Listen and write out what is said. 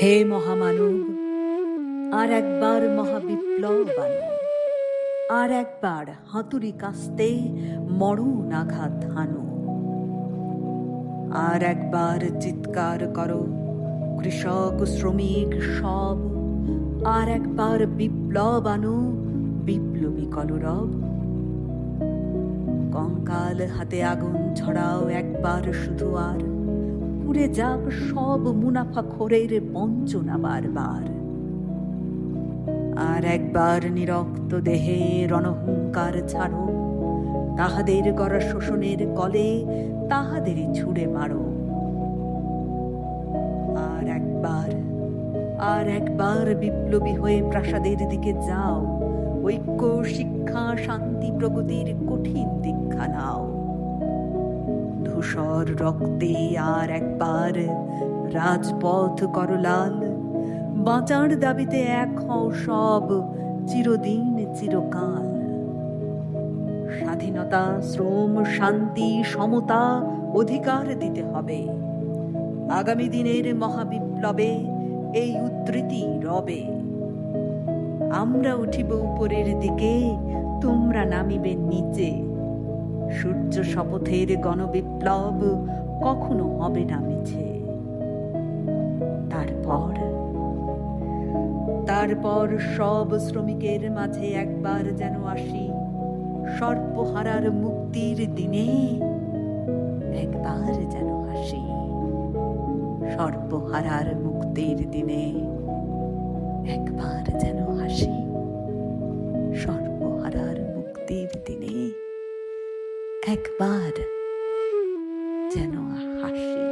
হে মহামানব, আর একবার মহাবিপ্লব আর একবার হাতুড়ি কাস্তে মরণ আঘাত হানো। আর একবার চিৎকার করো, কৃষক, শ্রমিক সব, আর একবার বিপ্লব আনো বিপ্লবী কলরব। কঙ্কাল হাতে আগুন ছড়াও একবার শুধু আর পুড়ে যাক সব মুনাফা খোরের বঞ্চনা বারবার। আর একবার নিরক্ত দেহে রণহুঙ্কার ছাড়ো, তাহাদের গড়া শোষণের কলে তাহাদেরই ছুড়ে মারো। আর একবার আর একবার বিপ্লবী হয়ে প্রাসাদের দিকে যাও, ঐক্য, শিক্ষা, শান্তি, প্রগতির কঠিন ধূসর রক্তে আর একবার রাজপথ করলাল। বাঁচার দাবিতে এক হও সব চিরদিন চিরকাল। স্বাধীনতা, শ্রম, শান্তি, সমতা অধিকার দিতে হবে। আগামী দিনের মহাবিপ্লবে এই উদ্ধৃতি রবে। আমরা উঠিব উপরের দিকে, তোমরা নামিবে নিচে। সূর্য শপথের গণবিপ্লব কখনো হবে না মিছে। তারপর? তারপর সব শ্রমিকের মাঝে একবার যেন আসি সর্বহারার মুক্তির দিনে। একবার যেন হাসি সর্বহারার মুক্তির দিনে। একবার যেন হাসি সর্বহারার মুক্তির দিনে। একবার যেন হাসি